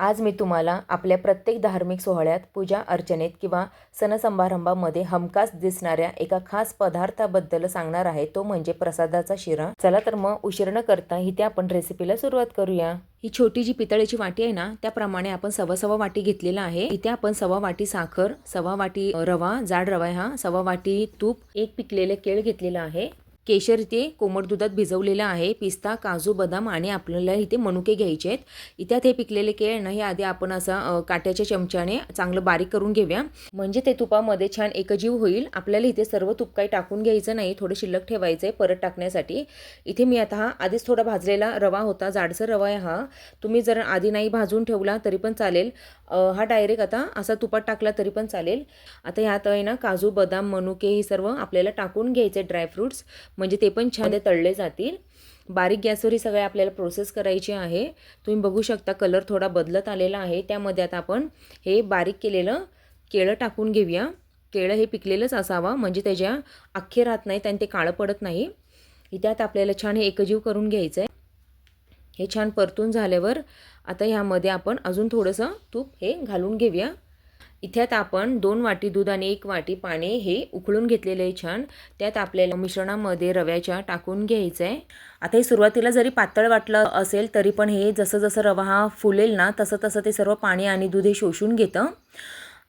आज मी तुम्हाला आपल्या प्रत्येक धार्मिक सोहळ्यात पूजा अर्चनेत किंवा सणसंभारंभामध्ये हमखास दिसणाऱ्या एका खास पदार्थाबद्दल सांगणार आहे. तो म्हणजे प्रसादाचा शिरा. चला तर मग उशीर न करता इथे आपण रेसिपीला सुरुवात करूया. ही छोटी जी पितळेची वाटी आहे ना त्याप्रमाणे आपण सव्वा सव्वा वाटी घेतलेला आहे. इथे आपण सव्वा वाटी साखर सव्वा वाटी रवा जाड रवा हा सव्वा वाटी तूप एक पिकलेले केळ घेतलेला आहे. केशर इथे कोमट दुधात भिजवलेलं आहे. पिस्ता काजू बदाम आणि आपल्याला इथे मनुके घ्यायचे आहेत. इथ्यात हे पिकलेले केळ ना हे आधी आपण असं काट्याच्या चमच्याने चांगलं बारीक करून घेऊया. म्हणजे ते तुपामध्ये छान एकजीव होईल. आपल्याला इथे सर्व तूप काही टाकून घ्यायचं नाही. थोडं शिल्लक ठेवायचं आहे परत टाकण्यासाठी. इथे मी आता हा आधीच थोडा भाजलेला रवा होता. जाडसर रवा आहे हा. तुम्ही जर आधी नाही भाजून ठेवला तरी पण चालेल. हा डायरेक्ट आता असा तुपात टाकला तरी पण चालेल. आता ह्यात आहे ना काजू बदाम मनुके हे सर्व आपल्याला टाकून घ्यायचे ड्रायफ्रूट्स म्हणजे ते पण छान तळले जातील. बारीक गॅसवर ही सगळे आपल्याला प्रोसेस करायची आहे. तुम्ही बघू शकता कलर थोडा बदलत आलेला आहे. त्यामध्ये आता आपण हे बारीक केलेलं केळं टाकून घेऊया. केळं हे पिकलेलंच असावं म्हणजे त्याच्या अख्खे राहत नाहीत आणि ते काळं पडत नाही. त्यात आपल्याला छान हे एकजीव करून घ्यायचं आहे हे छान परतून झाल्यावर आता ह्यामध्ये आपण अजून थोडंसं तूप हे घालून घेऊया. इथ्यात आपण दोन वाटी दूध आणि एक वाटी पाणी हे उकळून घेतलेलं आहे छान. त्यात आपल्याला मिश्रणामध्ये रव्याच्या टाकून घ्यायचं आहे आता हे सुरुवातीला जरी पातळ वाटलं असेल तरी पण हे जसं जसं रवा हा फुलेल ना तसं तसं ते सर्व पाणी आणि दूध हे शोषून घेतं.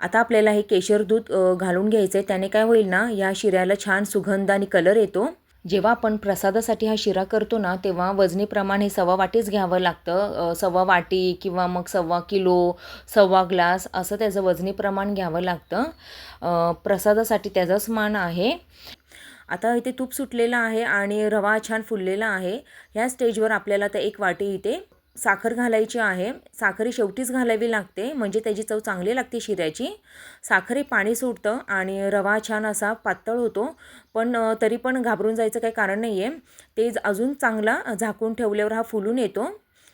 आता आपल्याला हे केशर दूध घालून घ्यायचं आहे त्याने काय होईल ना या शिऱ्याला छान सुगंध आणि कलर येतो. जेव्हा आपण प्रसादासाठी हा शिरा करतो ना तेव्हा वजनीप्रमाणे सव्वा वाटीच घ्यावं लागतं. सव्वा वाटी किंवा मग सव्वा किलो सव्वा ग्लास असं त्याचं वजनी प्रमाण घ्यावं लागतं. प्रसादासाठी त्याचाच मान आहे. आता इथे तूप सुटलेलं आहे आणि रवा छान फुललेला आहे. ह्या स्टेजवर आपल्याला तर एक वाटी इथे साखर घालायची आहे. साखरी शेवटीच घालावी लागते. म्हणजे त्याची चव चांगली लागते शिऱ्याची. साखरी पाणी सुटतं आणि रवा छान असा पातळ होतो. पण तरी पण घाबरून जायचं काही कारण नाही आहे ते अजून चांगला झाकून ठेवल्यावर हा फुलून येतो.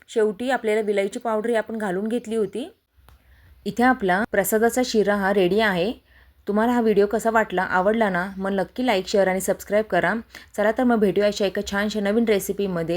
शेवटी आपल्याला विलायची पावडर आपण घालून घेतली होती. इथे आपला प्रसादाचा शिरा हा रेडी आहे. तुम्हाला हा व्हिडिओ कसा वाटला आवडला ना मग नक्की लाईक शेअर आणि सबस्क्राईब करा. चला तर मग भेटूया अशा एका छानशा नवीन रेसिपीमध्ये